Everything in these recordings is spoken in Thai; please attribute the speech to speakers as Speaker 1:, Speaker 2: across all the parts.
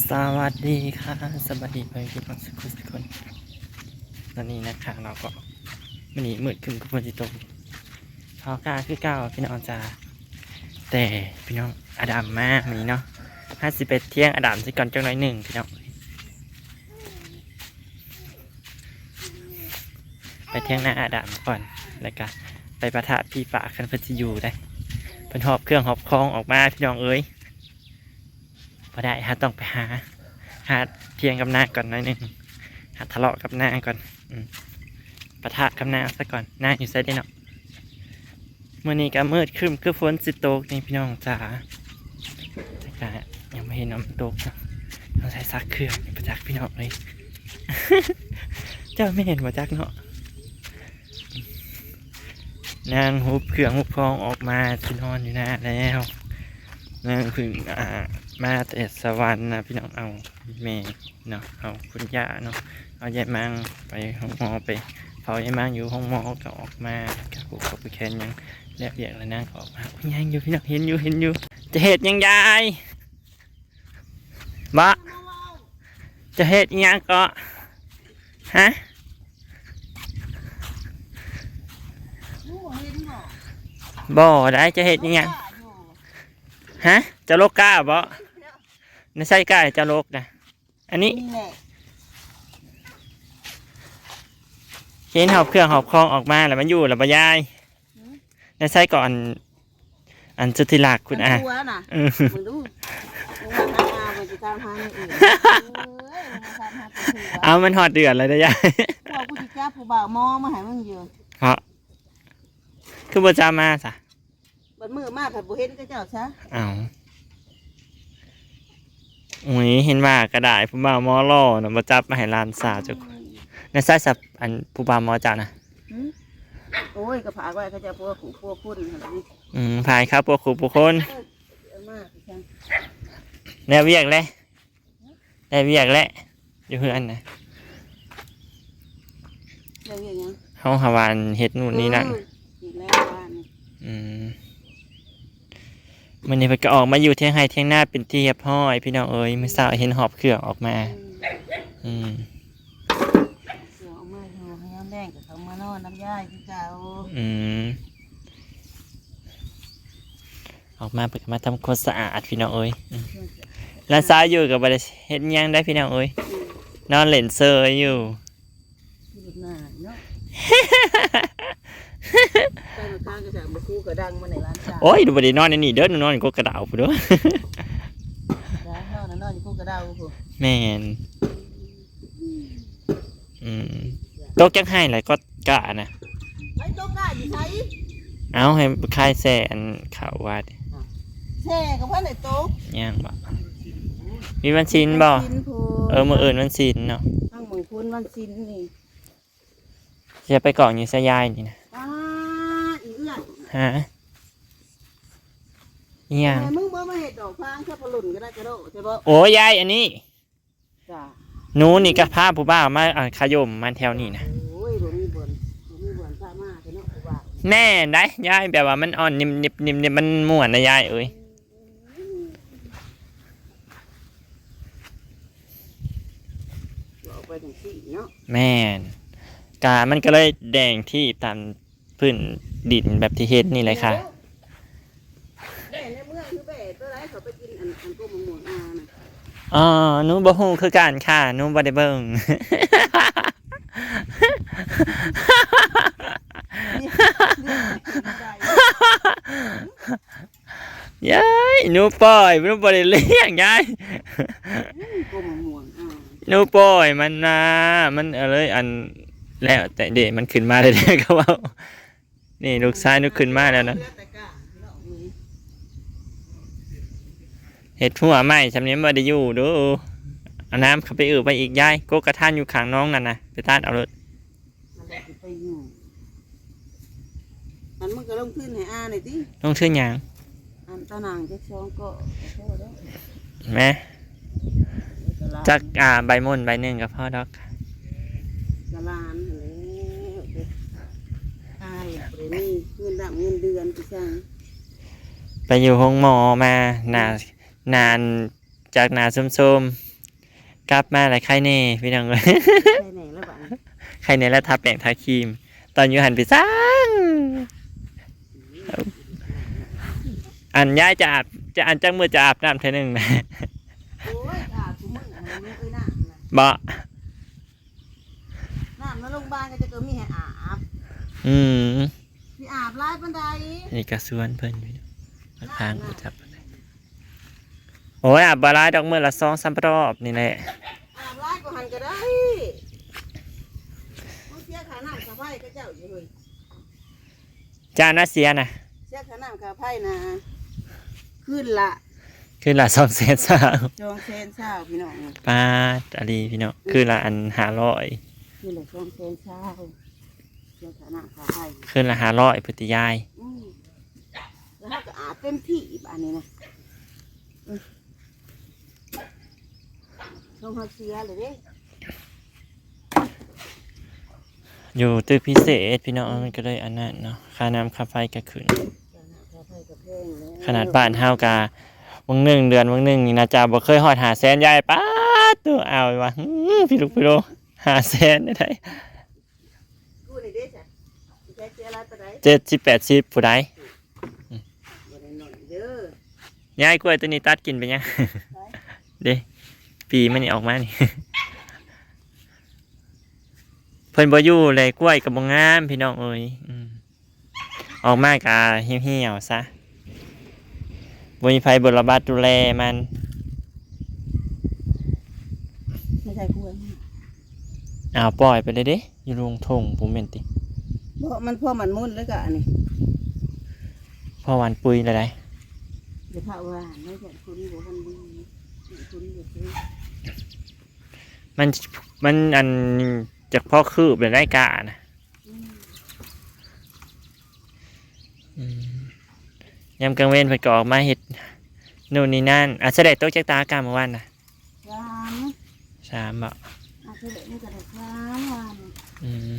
Speaker 1: สวัสดีค่ะสวัสดีไปทุกคนทุกคนทุกคนตอนนี้นะคะเราก็มันนี้มืดขึ้นกับฝนจิตกพอกล้าคือเก้าพี่น้องจ้าแต่พี่น้องอดัมมากวันนี้เนาะห้าสิบเอ็ดเที่ยงอดัมสิก่อนจังหน่อยหนึ่งพี่น้องไปเที่ยงหน้าอดัมก่อนแล้วก็ไปประทะพี่ป่าคันเพิ่นจะอยู่ได้เป็นหอบเครื่องหอบคลองออกมาพี่น้องเอ้ย พอได้ฮะต้องไปหาหาเทียงกับหน้าก่อนหน่อยหนึ่งหาทะเลาะกับหน้าก่อนอืมปะทะกับหน้าซะก่อนหน้าอยู่ไซได้เนาะมื่อนี้ก็มืดครึมคือฝนสิตกนี่พี่น้องจ๋าแต่ยังไม่เห็นน้ำตกนะต้องใช้ซักเครื่องประจักษ์พี่น้องเลยเจ้าไม่เห็นประจักษ์เนาะนางหุบเครื่องหุบพองออกมาที่นอนอยู่หน้าแล้วนางพึ่งอ่า มาแต่สวรรค์นะพี่น้องเอาเมย์เนาะเอาคุณย่าเนาะเอายายมังไปห้องหมอไปเผายายมังอยู่ห้องหมอก็ออกมากับผูกับผูแขนยังเรียบเรียงแล้วนั่งก็ออกมาอุ๊ยยังอยู่พี่น้องเห็นอยู่เห็นอยู่ จะเหตุยังยายบะจะเหตุยังก็ฮะบ่ได้จะเหตุอิหยัง ฮะจะโลกกล้าบ่ไม่ใช่กล้าจะโลกนะอันนี้
Speaker 2: นี่แหละ
Speaker 1: เห็นหอบเครื่องหอบคลองออกมาแล้วมันอยู่แล้วบ่ยายในไส้ก่อน อันสุดที่รักคุณอา
Speaker 2: มันตัวน่ะ
Speaker 1: เออ
Speaker 2: มึงดูมึงมาหาอามันจะตามหาอย่างอื่นเอ้ยมึงมาตามหาตัว
Speaker 1: เอามันหอดเดือดเลยนะยาย
Speaker 2: พวกกูจะจับผู้บ่าวมอมาให้มึงอยู่
Speaker 1: เพราะคือบ่จามาสะ
Speaker 2: บัดมือมาผัดบ่เห็นก็เจ้าซะ
Speaker 1: เอาอุ้ยเห็นว่ากระดาษผู้บ่าวมอล่อนะบ่จับมาให้หลานสาวจุกในไส้สับอันผู้บ่าวมอเจ้านะ
Speaker 2: หืมโอ้ยกระผากไว้เขาจะพวกขู่พวกคุณอะไรนี่
Speaker 1: อืมพายครับพวกครูพวกคน
Speaker 2: เอามากจัง
Speaker 1: แน่เวียกเลยแน่เวียกแล้วอยู่เฮือนนะ
Speaker 2: เรื่องอย่างเงี้ย
Speaker 1: เฮาหาวานเฮ็ดนู่นนี่นั่น
Speaker 2: เอออีกแล้วบ้านนี่
Speaker 1: อืม มันนี่เพิ่นก็ออกมาอยู่เที่ยงไห้เที่ยงหน้าเป็นที่เรียบร้อย พี่น้องเอ้ยมื้อเช้าเห็นหอบเครื่องออกมา
Speaker 2: อืม
Speaker 1: อืม
Speaker 2: เดี๋ยวเอามาอยู่ให้น้ำแดงกับเขามานอนน้ำย่ายที่เจ้า
Speaker 1: อืมออกมาเพิ่นก็มาทำความสะอาดพี่น้องเอ้ยอืมร้านซ้ายอยู่กับบ่ได้เฮ็ดหยังได้พี่น้องเอ้ยนอนเล่นเซอร์อยู่
Speaker 2: ที่หน้าเนาะ ไปมาข้างกระสังมาคู่กระดังมาในร้านจ้า
Speaker 1: โอ้ยดูบ่ได้นอนในนี่เด้อนอนก็กระดาวพุ่นเด้อ
Speaker 2: ร้านนอนนอนอยู่คู่กระดาวคู่
Speaker 1: แม่นอืมตกจังไห้หลายก็กะนะ
Speaker 2: ไอ้ตกได้อยู่ใช้
Speaker 1: เอาให้คายแสนเขาว่าดิ
Speaker 2: แช่กับพ่อไหนโต๊ะ
Speaker 1: ย่างบ่มีวันชินบ่
Speaker 2: วันศิลพู
Speaker 1: เออมื้ออื่นวันชินเนาะ
Speaker 2: ตั้งมือคุณวันศิลนี่
Speaker 1: จะไปเกาะอยู่ซะยายนี่นะ
Speaker 2: ป้าอี เอื้อน
Speaker 1: ฮะอิหยัง
Speaker 2: ทำไมมึงบ่มาเห็ดดอกฟางแค่ปลาหลุ่นก็ได้กระโดดใช่ปะ
Speaker 1: โอ้ยายอันนี้
Speaker 2: จ้า
Speaker 1: หนูนี่ก็พาผู้บ่าวมาอ่าขยมมาแถวนี้นะ
Speaker 2: โอ้ยบ่มีบ่นบ่มีบ่นพระมากเนาะว่า
Speaker 1: แน่ได้ยายแบบว่ามันอ่อนนิ่มๆนิ่มๆมันม่วนนะยายเอ้ย
Speaker 2: เอาไปถึงที่เนาะ
Speaker 1: แม่นกามันก็เลยแดงที่ตามพื้น ดินแบบที่เฮ็ดนี่เลยค่ะ
Speaker 2: แบ่ในเมืองคือแบ่ตัวไรเขาไปกินอันอันกุ้งมังม่วงอาน่ะ
Speaker 1: อ๋อหนูบ่ฮู้คือกันค่ะหนูบ่ได้เบิ่ง
Speaker 2: นี่เรื่องใจ
Speaker 1: ยายหนูปล่อยหนูบ่ได้เลี้ยงยาย
Speaker 2: กุ้งมังม่วงอา
Speaker 1: หนูปล่อยมันนะมันเอะไรอันแล้วแต่เด็มันขึ้นมาได้ๆก็เว้า นี่ลูกชายหนูขึ้นมาแล้วนะ
Speaker 2: เลือดแต่กล้าเนาะมี
Speaker 1: เห็ดหัวไหม้ชำนี้มาได้อยู่ดูเอาน้ำเข้าไปอือไปอีกยายโกกระท่านอยู่ข้างน้องนั่นนะไปต้านเอารถ
Speaker 2: มันได้ไปอยู่อันมันก็ลงทุนให้อาหน่อยติ
Speaker 1: ลงชื่อหยัง
Speaker 2: อันตะนางจักสองก็ขอโทษเด้อ
Speaker 1: แม่
Speaker 2: กะลา
Speaker 1: จักอ่าใบมนต์ใบหนึ่งกับพ่อดอก
Speaker 2: กะลานหั่นแหล้วเด้ออายบ่ได้ มีเงินดำเงินเดือนพี่ช่าง
Speaker 1: ไปอยู่ห้องหมอมานานนานจากหนาส้มๆกลับมาหลายไข่เน่พี่น้องเลย
Speaker 2: ใช่ไหนแล้วบ้าน
Speaker 1: ไข่เน่แล้วทาแป้งทาครีม ตอนอยู่หันไปซังอันย้ายจะอาบจะอันจังมือจะอาบน้ำเท่านึงนะ
Speaker 2: โอ้ยอาบทุกมื้ออะไรเนี่ยเอ้ยน้ำนะ
Speaker 1: บ่
Speaker 2: น้ำในโรงพยาบาลก็จะเกิดมีให้อาบ
Speaker 1: อืม
Speaker 2: ที่ อาบร้ายปันใด
Speaker 1: นี่ก็สวนเพิ่นอยู่มาทางกูจับอะไรโอ้ยอาบบาลายดอกมือละสองสามรอบนี่แหละ
Speaker 2: อาบร้ายก็หันก็ได้มันเสียขาน้ำขาไผ่ก็เจ้าอยู่เลย
Speaker 1: จานน่าเสียนะ
Speaker 2: เสียขาน้ำขาไผ่นะขึ้นละ
Speaker 1: คือละสองแสนสาม
Speaker 2: จองเซนเช้าพี่น้อง
Speaker 1: ปาดอาลีพี่น้องคือละอันหาร้อย
Speaker 2: ขึ้นละจองเซนเช้าเสียขาน้ำขาไผ่
Speaker 1: คือละหาร้อยพุทธิยาย
Speaker 2: อืมแล้วเขาก็อาบเต็มที่บ้านนี้นะอืมชงเขาเสียเลยเด้
Speaker 1: อยู่ตึกพิเศษพี่น้องมันก็เลยอันนั้นเนาะค่าน้ำค่าไฟก็ขึ้นขนาดบ้านเฮากาวังหนึ่งเดือนวังหนึ่งนี่นะจ๊ะบ่เคยหอดหาแสนยายป้าดตัวเอาไว้ว่าอื้อพี่ลูกพี่โลหาแสนได้ได
Speaker 2: กูนี่เด้จ้ะ สิใช้เสียอะไรไปไหน
Speaker 1: เจ็ดสิบแปดสิบผู้ใด
Speaker 2: บ่ได้หน่อยเด้อ
Speaker 1: ยายกล้วยตัวนี้ตัดกินไปยัง เด้ปีมันนี่ออกมานี่ เพิ่นบ่อยู่เลยกล้วยกับบ่งามพี่น้องเอ้ยอืมออกมากะเหี่ยวๆซะบ่มีไผบรบัดดูแลมัน
Speaker 2: ไม่ใช่กู
Speaker 1: เอาปล่อยไปเลยเด้อยู่ลงทงผมเห็นติ
Speaker 2: เพราะมันพ่อมันมุ่นแล้วก็อันนี้
Speaker 1: พ่อหวานปุยเลยได้
Speaker 2: เดี๋ยวพระว่าไม่ใช่คุณบ่ทันดีคุณบ่ซื้อ
Speaker 1: มันมันอันจากพ่อคืบเลยได้กานะ
Speaker 2: อืม
Speaker 1: อืมยามกลางเว้นเพิ่นก็ออกมาเฮ็ดนู่นนี่นั่นอะเสด็จโต๊ะจักตากรรมเมื่อวานน่ะ
Speaker 2: สาม
Speaker 1: สามบ่
Speaker 2: อาทิตย์ละนี่ก็ได้สามวัน
Speaker 1: อืม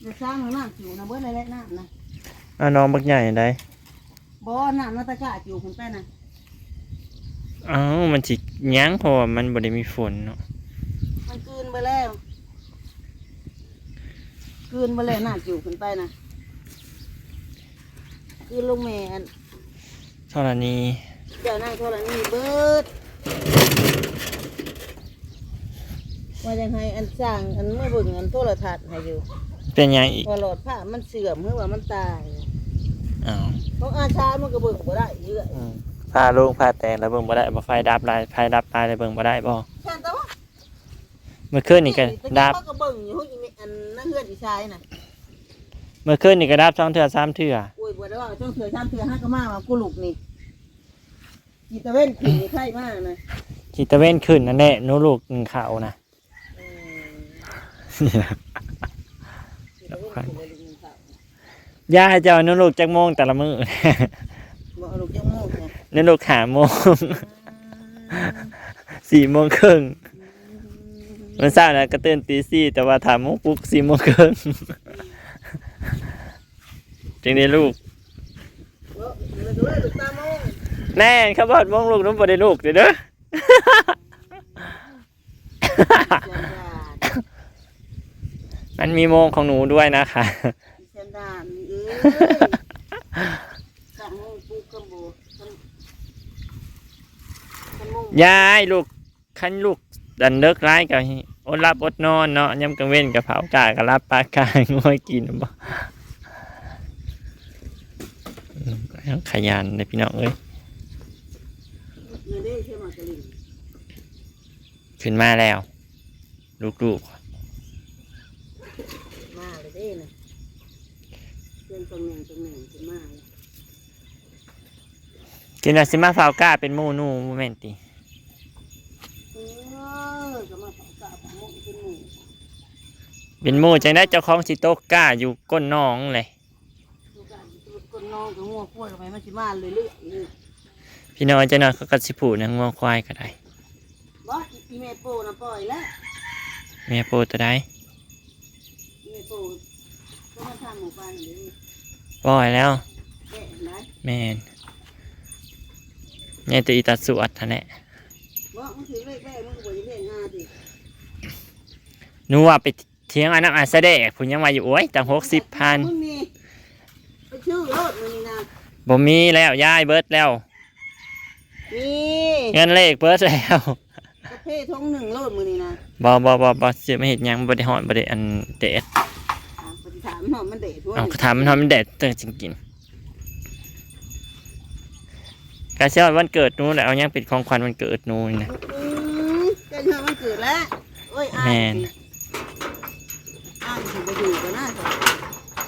Speaker 2: เดี๋ยวสามของน้ำจิ๋วนะเบิ้ลอะไรน้ำนะ
Speaker 1: เอาน้องบักใหญ่ได้
Speaker 2: บ่น้ำนาตะกะจิ๋วคุณไปนะ
Speaker 1: เอ้ามันสิยั้งเพราะว่ามันบ่ได้มีฝนเนาะ
Speaker 2: มันกลืนไปแล้วกลืนไปแล้วน้ำจิ๋วคุณไปนะกลืนลงแม่อัน
Speaker 1: ธรณี
Speaker 2: เดี๋ยวนั่งโทรนี่เบิดว่ายังไงอันสร้างอันไม่เบิ่งอันโทรทัศน์ให้อยู่
Speaker 1: เป็นหยังอีก
Speaker 2: พอหลอดผ้ามันเสื่อมเมื่อว่ามันตาย
Speaker 1: อ้าว
Speaker 2: เพราะอาชามันก็เบิ่งบ่ได้เยอะ
Speaker 1: อืมพาลงพาแตกแล้วเบิ่งบ่ได้บ่ไฟดับหลายไฟดับตายแล้วเบิ่งบ่ได้บ่
Speaker 2: แค่แต่ว่า
Speaker 1: เมื่อคืนนี่ก็ดับ
Speaker 2: เขาก็เบิ่งอยู่อีอันนั่งเฮือนอีชายน่ะ
Speaker 1: เมื่อคืนนี่ก็ดับสองเทื่อสามเทื่อ
Speaker 2: โอ้ยบ่ได้ว่าจ้องเถื่อชามเถื่อห้าก็มาว่ากูลูกนี่กีตะเว้นขี่ไข่มากนะ
Speaker 1: ขีตะเว้นขึ้นนั่นแหละหนูลูกหนึ่งเขานะ
Speaker 2: อืม
Speaker 1: นี่นะ
Speaker 2: กีตะเว้นขี่เลยลูกเขา
Speaker 1: ย่าให้เจ้าหนูลูกจักโมงแต่ละมื้อ
Speaker 2: บ่เอาลูกจังโมกไง
Speaker 1: หนูลูกหาโมงสี่โมงครึ่งมันเช้านะก็ตื่นตีสี่แต่ว่าถามโมงปลุ๊กสี่โมงครึ่งจึงได้ลูก
Speaker 2: เออเลยก็เลยลูกตาโมง
Speaker 1: แน่เขาบอกโมงลูกน้องบ่ได้ลูกเด้อเด้อ
Speaker 2: เสียดาน
Speaker 1: มันมีโมงของหนูด้วยนะคะ
Speaker 2: เสียดานเอ้ยตาโมงปลูกกำโบกำกำโมง
Speaker 1: ยายลูกคันลูกดันเลิกร้ายกับอดรับอดนอนเนาะยำกลางเว้นกับเผากากับรับปลากาง่วยกินบ่อืมขยันเลยพี่น้องเอ้ย
Speaker 2: เงินได้ใช่ไหมกะลิง
Speaker 1: ขึ้นมาแล้ว ลูก
Speaker 2: มาเลยเด้นะเพื่อน ตรงหนึ่งตรงหนึ่งขึ้นมาเลย
Speaker 1: ๆกินแล้วสิมาเผากาเป็นหมูหนูโมเมนติ
Speaker 2: เออก็มาเผากะเผาหมกเป็นหมู
Speaker 1: เป็นหมูจังได้เจ้าของสิโตกกาอยู่ก้นน้องเลย
Speaker 2: ลูกกะคนน้องก็งัวกล้วยกับไปมันสิมาเลยเรื่อยๆเลย
Speaker 1: พี่น้องจะนอนเขาก็สิผูนะงัวควายก็ได้
Speaker 2: บ่อีเมโปนะปล่อยแล้ว
Speaker 1: แม่โปตัวได้
Speaker 2: อีเมโปก็มาทำหมูปลาหนึ่ง
Speaker 1: ปล่อยแล้ว
Speaker 2: แก่นะ
Speaker 1: แม่นเนี่ยตัวอีตาสวดท่านแหละ
Speaker 2: บ่มึงถือเลขแม่มึงก็บ่ได้เลี้ยงงาดิ
Speaker 1: หนูว่าไปเที่ยงอันนั้นอาเสดะผมยังว่าอยู่โอ้ยตั้งหกสิบพัน
Speaker 2: มึงนี่ไปชื่อรถมึงนี่นะ
Speaker 1: บ่มีแล้วย้ายเบิดแล้ว
Speaker 2: นี่
Speaker 1: เงินเลขเบิดแล้ว
Speaker 2: กาแฟทงหนึ่งรถมึงนี่นะ
Speaker 1: บ่บ่บ่บ่สิไม่เห็นหยังบ่ได้ฮอดบ่ได้อันเด็ด
Speaker 2: อะป ฏิฐานหอมมันเด็ดด้วย
Speaker 1: เอาก็ถามมันฮอดมันเด็ดจังจริงกินกาเชื่อวันเกิดหนูแล้วเอาหยังเป็นของขวัญวันเกิดหนูนี่นะ
Speaker 2: อืมใกล้เธอมันเกิดแล้วโอ้ยอ้า
Speaker 1: แม่
Speaker 2: ย
Speaker 1: น
Speaker 2: สิอ้ายสิไปอยู่กันนะ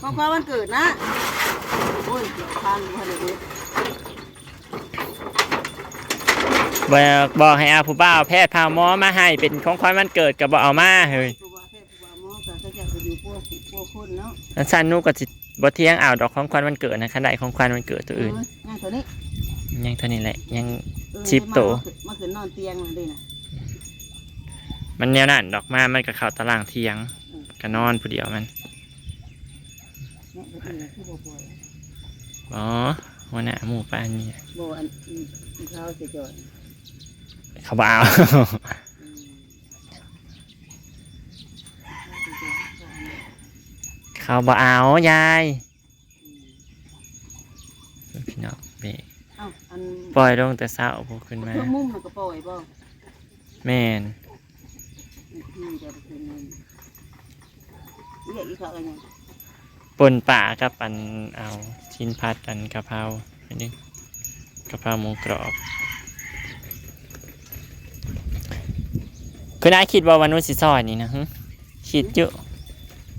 Speaker 2: ของความวันเกิดนะโอ้ยเกี่ยวพันพันเลย
Speaker 1: บอกบอกให้เอาผู้บ่าวแพทย์พาหมอมาให้เป็นของขวัญวันเกิดก็บ่เอามาเฮ้ย
Speaker 2: คนเนาะ
Speaker 1: แล้วฉันหนูก็สิบ่เที่ยงเอาดอกของขวัญวันเกิดนะคันได้ของขวัญวันเกิดตัวอื่น
Speaker 2: เงานตัวนี้
Speaker 1: ยังเท่านี้แหละยัง
Speaker 2: เออ
Speaker 1: ชิปโต
Speaker 2: มาขึ้นนอนเตียงเลยดินะ
Speaker 1: มันแนวนั้นดอกมามันก็เข้าตารางเที่ยงก็นอนผู้เดียวมัน
Speaker 2: เนี่ยไปอื่นที่บ่ป่วย
Speaker 1: อ๋อวันน่ะหมู่ป้านนี่
Speaker 2: บ่อันอืมอีเขาจะจอด
Speaker 1: เขาบ่เอา
Speaker 2: อืม
Speaker 1: เขาบ่เอายายพี่น้องเบรก
Speaker 2: เอ้าอัน
Speaker 1: ปล่อยลงแต่เช้าพวกขึ้นมา
Speaker 2: เพิ่มมุมมันก็ปล่อยบ่
Speaker 1: แม่น
Speaker 2: อืมจะไปคืนเงินเรียกอีเขาอะไรเนี่ย
Speaker 1: ปนป่ากับอันเอาชิ้นพัดกันกะเพราอันนี้กะเพราหมูกรอบ คุณนายคิดว่าวันนู้นสิซอยนี่นะฮึคิดอยู่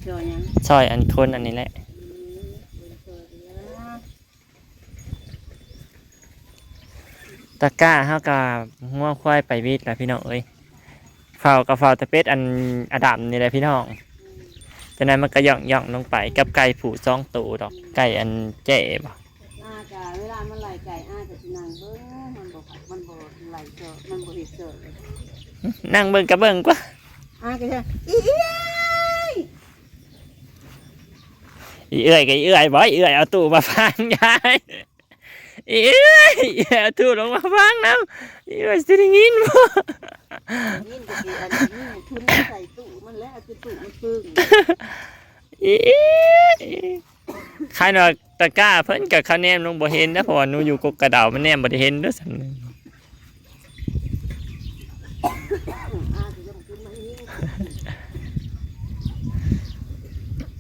Speaker 2: จอยยัง
Speaker 1: ซอยอันคนอันนี้แหละ
Speaker 2: อืมเป็นจอยนะ
Speaker 1: ตะกร้าเฮากับง่วงควายไปวิทย์แหละพี่น้องเอ้ยเฝ้ากับเฝ้าตะเป็ดอันอดัมนี่แหละพี่น้องจากนั้นมันก็ย่องย่องลงไปกับไก่ผูซองตูดอกไก่อันเจ๊บ่
Speaker 2: อาจะเวลามันไหลไก่อาจะสินางเบิ้งมันบอกมันบอกไหลเจอมันบอกเห็ดเจอเลย
Speaker 1: นั่งเบิ่งกับเบิ่งกว่า
Speaker 2: อาก็จะอีเอ้ย
Speaker 1: อีเอื้อยกับอีเอื้อยบ่อีเอื้อยเอาตู้มาฟังยายอีเอื้อยอีเอื้อยเอาตู้ลงมาฟังน้ำอีเอื้อยสิได้ยินบ่
Speaker 2: นี่ก็คืออันนี้ทุนใส่ตู้มันแล้วคือตู้มันปึ้ง
Speaker 1: อีเอื้อยใครหนอกตะกร้าเพิ่นกับเขาแนมลงบ่เห็นนะเพราะว่าหนูอยู่กกกระเดามันแนมบ่ได้เห็นเด้วยซ้ำนึง
Speaker 2: อาจะจะขึ้นมานี่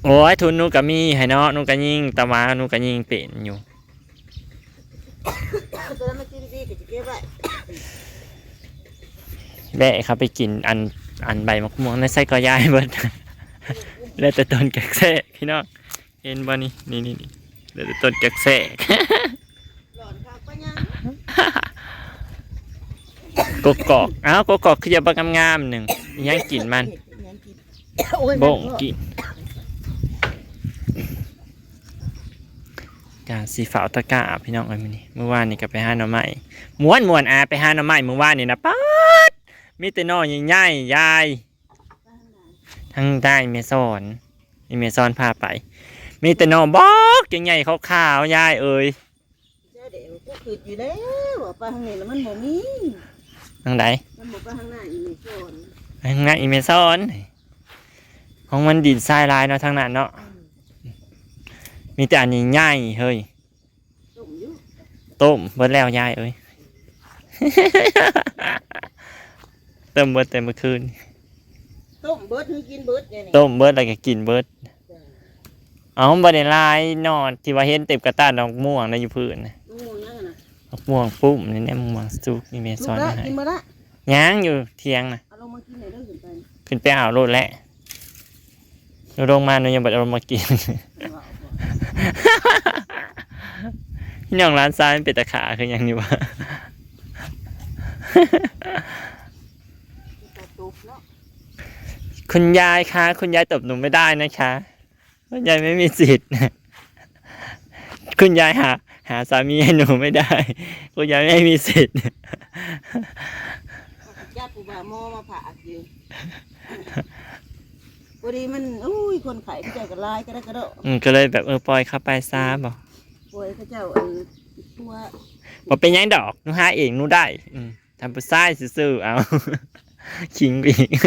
Speaker 1: โอ้ยทุนหนูก็มีให้เนาะหนูก็ยิงตะมาหนูก็ยิงเป็นอยู่
Speaker 2: ตอนนั้นมันกินดีก็จะเก็บไว้
Speaker 1: แบะครับไปกินอันอันใบมะม่วงในไส้ก็ย้ายเบิดแล้วแต่ต้นแกกแทรกพี่น้องเห็นบ่นี่นี่นี่นี่แล้วแต่ต้นแกกแทรก
Speaker 2: หลอนข้าวปะยัง
Speaker 1: กกอกอ้าวกกอกคือจะบางงามๆหนึ่งยังกินมัน
Speaker 2: ยังกินโอ้ย
Speaker 1: บ่งกิน กาสีฝาวตะกร้าพี่น้องเอ้ยมื้อนี้เมื่อวานนี่ก็ไปหาหน่อไม้ม้วนม้วนอาไปหาหน่อไม้เมื่อวานนี่นะป๊าดมีแต่น้อยใหญ่ๆยายทั้งได้เมซอนนี่เมซอนพาไป มีแต่หน่อบอกใหญ่ๆขาวๆยายเอ้ย
Speaker 2: เจ้าเดี๋ยวก็คืออยู่แล้วว่าไปทางนี้แล้วมันบ่มี
Speaker 1: ทางใด
Speaker 2: มันบอกไปทางหน้าอีนี่ก่อน
Speaker 1: ทางนั้นอีเมซอนของมันดินทรายลายเนาะทางนั้นเนาะ มีแต่อันใหญ่ๆเฮ้ย
Speaker 2: ต้มอยู่
Speaker 1: ต้มเบิดแล้วยายเอ้ย เติมเบิดเต็มเมื่อคืน
Speaker 2: ต้มเบิดคือกินเบิดเนี่ยนี่
Speaker 1: ต้มเบิดแล้วก็กินเบิดเอาบ่ได้ลายนอนที่ว่าเห็นเต็มกระตาดอกม่วงในะอยู่พื้นน่ะ
Speaker 2: ลูกนั่นน่ะ
Speaker 1: ดอกม่วงปุ้มนี่แน่ม่วงสุกนี่เม
Speaker 2: ลู
Speaker 1: ซ
Speaker 2: ก
Speaker 1: อน
Speaker 2: ละ
Speaker 1: มาให้
Speaker 2: กินมาละ
Speaker 1: ย่างอยู่เทียงน่ะ
Speaker 2: เอาลงมากินหน่อยเด้อขึ้นไป
Speaker 1: ขึ้นไปเอาโลดแล้วหนูลงมาหนูยังบ่ได้เอามากิน
Speaker 2: เอาเอาเอา
Speaker 1: พี่น้องร้านซ้ายมันเป็นตะขาคือหยังนี่วะ
Speaker 2: กระตุกเนาะ
Speaker 1: คุณยายคะ คุณยายตบหนูไม่ได้นะคะ คุณยายไม่มีสิทธิ์คุณยายหาหาสามีให้หนูไม่ได้ คุณยายไม่มีสิทธิ์
Speaker 2: ญาติปู่บ่าหมอมาผ่าอยู่ พอดีมันอุ้ยคนไข้เขาเจ้าก็ลายก็ได้กระโดด
Speaker 1: อืมก็เลยแบบเออปล่อยเข้าไปซาบอก
Speaker 2: ป่วยเขาเจ้าอันตัว
Speaker 1: บอกเป็นหยังดอกหนูหาเองหนูได้ อืมทำผู้ชายซื่อๆเอาขิงไปอีก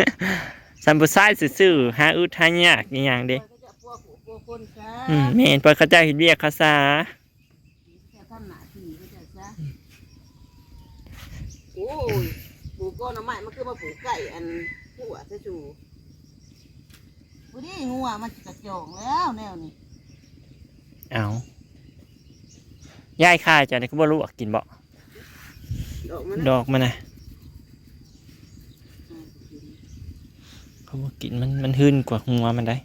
Speaker 1: ทำผู้ชายซื่อๆหาอุทานยากอหย่างเด้
Speaker 2: ก็จะพวกผู้พวกคนซะ
Speaker 1: อืมแม่นเปิดเขาเจ้าเห็นเรียกเขาซา
Speaker 2: จะทำหน้าที่ก็จะซะโอ้ยปลูกก้อนน้ำไม้มันคือมาปลูกไก่อันหัวซะจู วันนี้หัวมันจะกระจองแล้วแนวนี้
Speaker 1: เอาย่ายข้าจะได้ก็บ่รู้ว่ากินบ่
Speaker 2: ดอกมัน
Speaker 1: ดอกมันนะเขาบอกกินมันมันหื่นกว่าหัวมันได้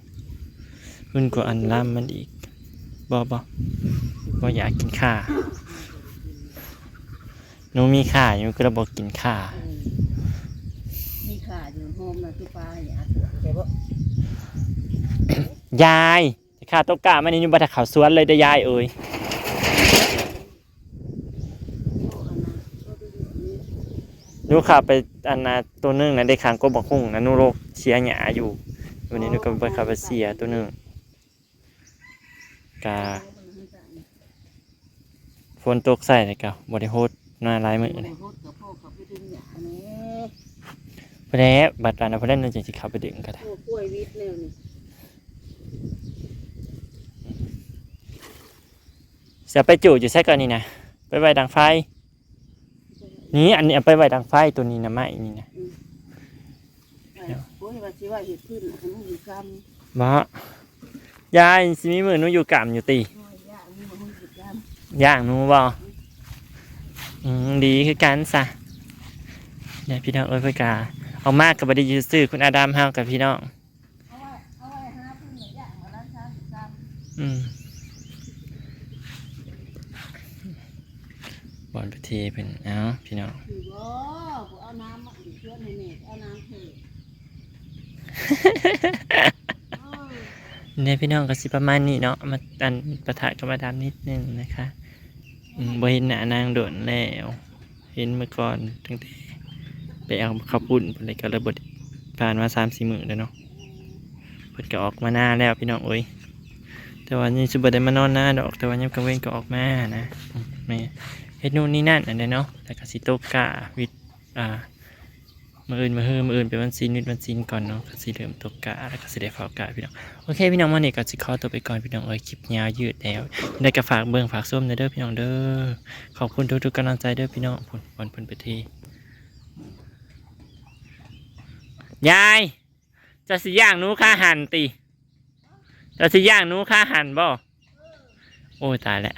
Speaker 1: หื่นกว่าอันล่ามมันอีกบ่บ่บ่อยากกินข่าหนูมีข่าอยู่ก็เราบอกกินข่า
Speaker 2: มี ขาอยู่โฮมนะคือปลาเนี่ยใช่ปะ
Speaker 1: ยายแต่ข่าตกกะมันอยู่บัดเขาสวนเลยเด้ยายเอ้ยนูข่าไปอันน่ะตัวหนึงนะได้ขางก็บอกหุ่งนะนูโรคเสียหยาอยู่วันนี้นูก็ไปข่าไปเสียตัวหนึงกาฝนตกใส่เลยกับบริโภคน้าร้ายมือเลย
Speaker 2: พ่อเขาไปดึงหยาเนี่ย
Speaker 1: เพราะแล้วบัตรอันนั้นเพราะนั้นจริงๆเขาไปดึงก็ได้
Speaker 2: โอ้กล้วยวิทย์เนี่ยนี่
Speaker 1: เสียไปจู่อยู่ใช่ก่อนนี่นะไปไว้ดังไฟ นี่อันนี้เอาไปไว้ดังไฟตัวนี้นะไม่นี่นะ
Speaker 2: โอ้ยว่าสิว่าเห็ดพื้นมันอยู่กรรม
Speaker 1: บ่ยายสิมีมือหนูอยู่กามอยู่ตี
Speaker 2: ช่วยยามีมันอยู่กรรม
Speaker 1: ย่างหนูบ่อืมดีคือกันซะเนี่ยพี่น้องเอ้ยเพื่อกา เอามากกับบไดียูซื้อคุณอาดามเฮากับพี่น้อง
Speaker 2: เอาไว้เอาไว้หาพื้นเนี่ยยามาล้างชามกรรม
Speaker 1: อืมบอลประเทเป็นเอ้าพี่น้อง
Speaker 2: คือบ่บ่เอาน้ำมาอีกเพื่อนให้เน็ตเอาน้ำเถอะเออ
Speaker 1: เนี่ยพี่น้องก็สิประมาณนี้เนาะมาอันประทะกับมาดามนิดนึงนะคะอืมบ่เห็นหน้านางโดนแล้ว เห็นเมื่อก่อนตั้งแต่ ไปเอาข้าวปุ้นอะไรก็ระเบิดผ่านมาสามสี่มื้อแล้วเนาะเพิ่นก็ออกมาหน้าแล้วพี่น้องเอ้ยแต่ว่านี่สุบได้มานอนหน้าดอก แต่ว่ายังกังเว้นก็ออกมานะแม่เฮ็ดนู่นนี่นั่นอันเด้เนาะแต่กสิโตกะวิทย์อ่ามืออื่นมือฮือมืออื่นเป็นวันซีนวิทย์วันซีนก่อนเนาะกสิเริ่มตกกะแล้วกสิได้ฝ้ากะพี่น้องโอเคพี่น้องวันนี้ก็สิขอตัวไปก่อนพี่น้องเอ้ยคลิปยาวยืดแล้วได้ก็ฝากเบิ่งฝากส้มเด้อพี่น้องเด้อขอบคุณทุกๆกำลังใจเด้อพี่น้องผลวันพุ่นไปที ยายจะสิย่างนู้ค่าหันตีจะสิย่างนู้ค่าหันบ่โอ้ตายแล้ว